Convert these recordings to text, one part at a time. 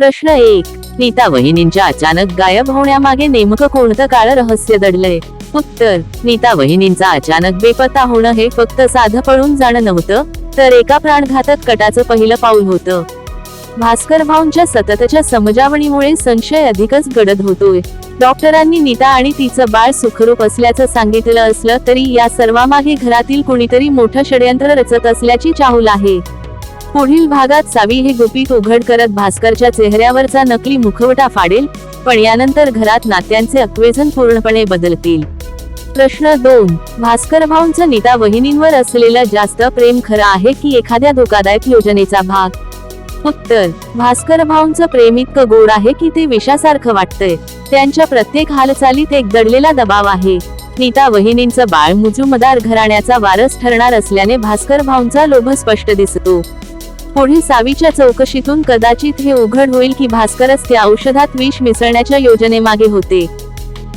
प्रश्न एक. नीता वहिनींच्या अचानक गायब होण्यामागे नेमकं कोणतं काळ रहस्य दडलंय? उत्तर. नीता वहिनींचा अचानक बेपत्ता होणं हे फक्त साधं पळून जाणं नव्हतं तर एका प्राणघातक कटाचं पहिलं पाऊल होतं. भास्कर भाऊंच्या सततच्या समजावणीमुळे संशय अधिकच गडद होतोय. डॉक्टरांनी नीता आणि तिचं बाळ सुखरूप असल्याचं सांगितलं असलं तरी या सर्वामागे घरातील कुणीतरी मोठं षडयंत्र रचत असल्याची चाहूल आहे. पुढील भागात सावी हे गुपित उघड करत भास्करच्या चेहऱ्यावरचा नकली मुखवटा फाडेल पण यानंतर घरात नात्यांचे अक्वेझन पूर्णपणे बदलतील. प्रश्न दोन. भास्कर भाऊंचं नीता वहिनींवर असलेलं जास्त प्रेम खरं आहे की एखाद्या धोकादायक योजनेचा भाग? उत्तर. भास्कर भाऊंचं प्रेम इतकं गोड आहे की ते विषासारखं वाटतंय. त्यांच्या प्रत्येक हालचालीत एक दडलेला दबाव आहे. नीता वहिनींचं बाळ मुजुमदार घराण्याचा वारस ठरणार असल्याने भास्कर भाऊंचा लोभ स्पष्ट दिसतो. पुढील सावीच्या चौकशीतून कदाचित हे उघड होईल की भास्करच त्या औषधात विष मिसळण्याच्या योजनेमागे होते.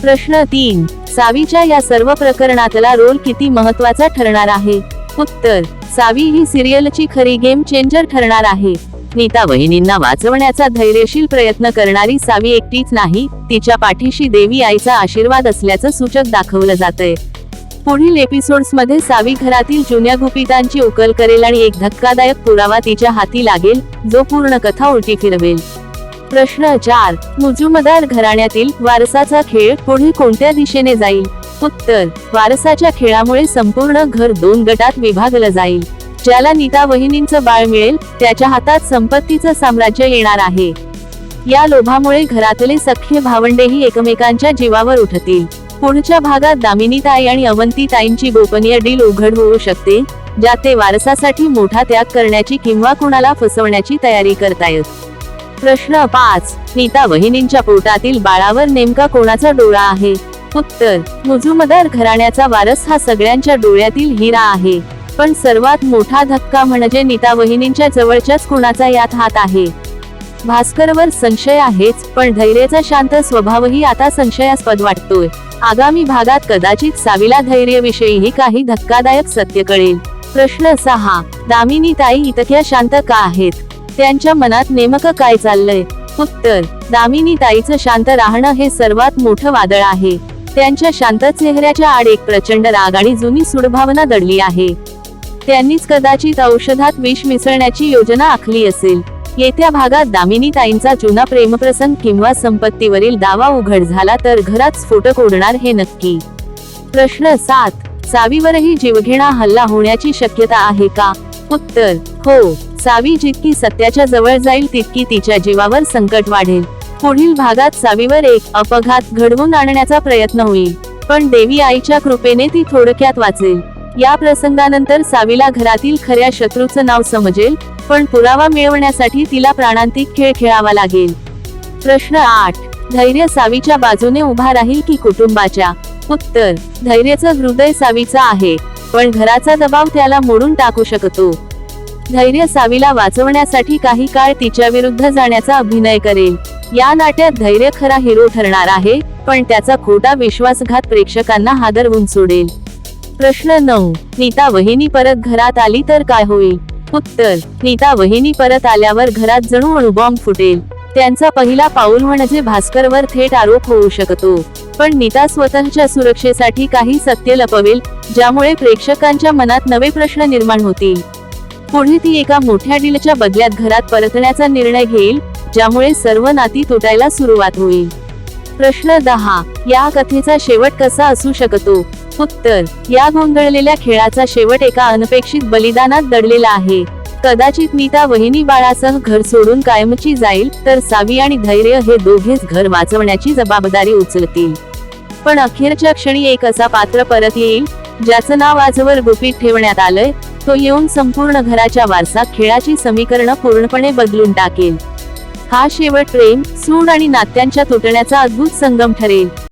प्रश्न तीन. सावीच्या या सर्व प्रकरणातला रोल किती महत्त्वाचा ठरणार आहे? उत्तर. सावी ही सिरियलची खरी गेम चेंजर ठरणार आहे. नीता वहिनींना वाचवण्याचा धैर्यशील प्रयत्न करणारी सावी एकटीच नाही तिच्या पाठीशी देवी आईचा आशीर्वाद असल्याचं सूचक दाखवलं जातंय. पुढील एपिसोड्समध्ये सावी घरातील जुन्या गुपितांची उकल करेल आणि एक धक्कादायक पुरावा तिच्या हाती लागेल जो पूर्ण कथा उलटी फिरवेल. प्रश्न चार मुजुमदार घराण्यातील वारसाचा खेळ पुढे कोणत्या दिशेने जाईल? उत्तर वारसाच्या खेळामुळे संपूर्ण घर दोन गटात विभागलं जाईल. ज्याला नीता वहिनींचं बाळ मिळेल त्याच्या हातात संपत्तीचं साम्राज्य येणार आहे. या लोभामुळे घरातले सख्खे भावंडेही एकमेकांच्या जीवावर उठतील. पुढच्या भागात दामिनीताई आणि अवंतीताईंची गोपनीय डील उघड होऊ शकते ज्यात ते वारसासाठी मोठा त्याग करण्याची किंवा कुणाला फसवण्याची तयारी करतायत? प्रश्न पाच. नीता वहिनींच्या पोटातील बाळावर नेमका कोणाचा डोळा आहे? उत्तर. मुजुमदार घराण्याचा वारस हा सगळ्यांच्या डोळ्यातील हिरा आहे पण सर्वात मोठा धक्का म्हणजे नीता वहिनींच्या जवळच्याच कुणाचा यात हात आहे? भास्करवर संशय आहेच पण धैर्याचा शांत स्वभावही आता संशयास्पद वाटतोय. आगामी भागात कदाचित साविला धैर्यविषयीही काही धक्कादायक सत्य कळेल. प्रश्न सहा दामिनी ताई इतक्या शांत का आहेत? त्यांच्या मनात नेमकं काय चाललंय? उत्तर दामिनी ताईचं शांत राहणं हे सर्वात मोठं वादळ आहे. त्यांच्या शांत चेहऱ्याच्या आड एक प्रचंड राग आणि जुनी सुडभावना दडली आहे. त्यांनीच कदाचित औषधात विष मिसळण्याची योजना आखली असेल. येत्या भागात दामिनी ताईंचा जुना प्रेमप्रसंग किंवा संपत्तीवरील दावा उघड झाला तर घरात स्फोटक ओढणार हे नक्की. प्रश्न सात सावीवरही जीवघेणा हल्ला होण्याची शक्यता आहे का? उत्तर हो. सावी जितकी सत्याच्या जवळ जाईल तितकी तिच्या जीवावर संकट वाढेल. पुढील भागात सावीवर एक अपघात घडवून आणण्याचा प्रयत्न होईल. पण देवी आईच्या कृपेने ती थोडक्यात वाचेल. या प्रसंगानंतर सावीला घरातील खऱ्या शत्रूचं नाव समजेल पण पुरावा मिळवण्यासाठी तिला प्राणांतिक खेळ खेळावा लागेल. प्रश्न आठ. धैर्य सावीच्या बाजूने उभा राहील की कुटुंबाच्या? उत्तर. धैर्याचं हृदय सावीचा आहे पण घराचा दबाव त्याला मोडून टाकू शकतो. धैर्य सावीला वाचवण्यासाठी काही काळ तिच्या विरुद्ध जाण्याचा अभिनय करेल. या नाट्यात धैर्य खरा हिरो ठरणार आहे पण त्याचा खोटा विश्वासघात प्रेक्षकांना हादरवून सोडेल. प्रश्न नऊ. नीता वहिनी परत घरात आली तर काय होईल? उत्तर नीता वहिनी परत आल्यावर घरात जणू अणुबॉम्ब फुटेल. त्यांचा पहिला पाऊल म्हणजे भास्करवर थेट आरोप होऊ शकतो. पण नीता स्वतःच्या सुरक्षेसाठी काही सत्य लपवेल ज्यामुळे प्रेक्षकांच्या मनात नवे प्रश्न निर्माण होतील. पुढे ती एका मोठ्या डीलच्या बदल्यात घरात परतण्याचा निर्णय घेईल ज्यामुळे सर्व नाती तुटायला सुरुवात होईल. प्रश्न दहा. या कथेचा शेवट कसा असू शकतो? उत्तर या गोंधळलेल्या खेळाचा शेवट एका अनपेक्षित बलिदानात दडलेला आहे. कदाचित नीता वहिनी बाळासह घर सोडून कायमची जाईल तर सावी आणि धैर्य हे दोघेच घर वाचवण्याची जबाबदारी उचलतील. पण अखेरच्या क्षणी एक असा पात्र परत येईल ज्याचं नाव आजवर गुपित ठेवण्यात आलंय तो येऊन संपूर्ण घराच्या वारसा खेळाची समीकरणं पूर्णपणे बदलून टाकेल. हा शेवट प्रेम सूड आणि नात्यांच्या तुटण्याचा अद्भुत संगम ठरेल.